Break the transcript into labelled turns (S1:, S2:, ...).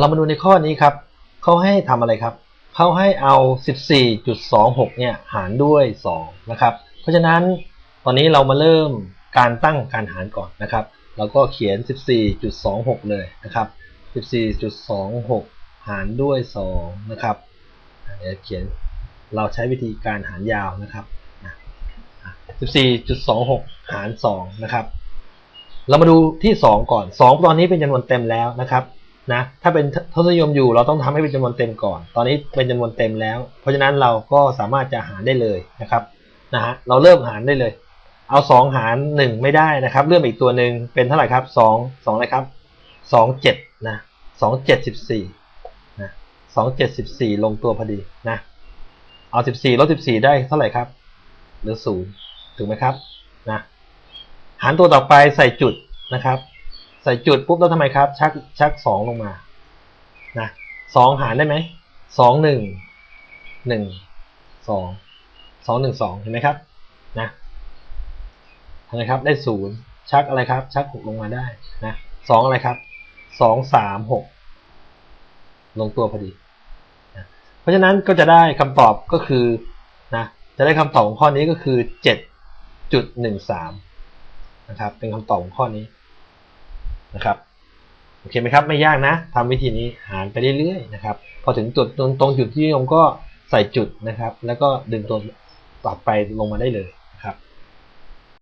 S1: เรามาดูในข้อนี้ครับเขาให้ทำอะไรครับเขาให้เอา 14.26 เนี่ยหารด้วย 2 นะครับ เพราะฉะนั้นตอนนี้เรามาเริ่มการตั้งการหารก่อนนะครับ เราก็เขียน 14.26 เลยนะครับ 14.26 หารด้วย 2 นะครับเดี๋ยวเขียนเราใช้วิธีการหารยาวนะครับอะอะ14.26 หาร 2 นะครับ เรามาดูที่ 2 ก่อน 2 ตอนนี้เป็นจำนวนเต็มแล้วนะครับ นะถ้าเป็นทศนิยมอยู่เราต้องทำให้เป็นจำนวนเต็มก่อน ตอนนี้เป็นจำนวนเต็มแล้ว เพราะฉะนั้นเราก็สามารถจะหารได้เลยนะครับนะฮะเราเริ่มหารได้เลย เอา 2 หาร 1 ไม่ได้นะครับเริ่อมอีกตัวหนึ่งเป็นเท่าไหร่ครับ 2 2อะไรครับ2 7นะ2 7 14นะ2 7 14 ลงตัวพอดีนะเอา 14ลบ14 ได้เท่าไหร่ครับเหลือ 0 ถูกไหมครับนะหารตัวต่อไปใส่จุดนะครับ ใส่จุดปุ๊บแล้วทำไมครับ ชักชักสองลงมานะสองหารได้ไหมสองหนึ่งหนึ่งสองสองหนึ่งสองเห็นไหมครับนะเห็นไหมครับได้ศูนย์ชักอะไรครับ ชักหกลงมาได้นะสองอะไรครับสองสามหกลงตัวพอดีนะเพราะฉะนั้นก็จะได้คำตอบก็คือนะจะได้คำตอบของข้อนี้ก็คือเจ็ดจุดหนึ่งสามนะครับเป็นคำตอบของข้อนี้ นะครับโอเคไหมครับไม่ยากนะทำวิธีนี้หารไปเรื่อยๆนะครับพอถึงจุดตรงจุดที่นิยมก็ใส่จุดนะครับ แล้วก็ดึงตัวต่อไปลงมาได้เลย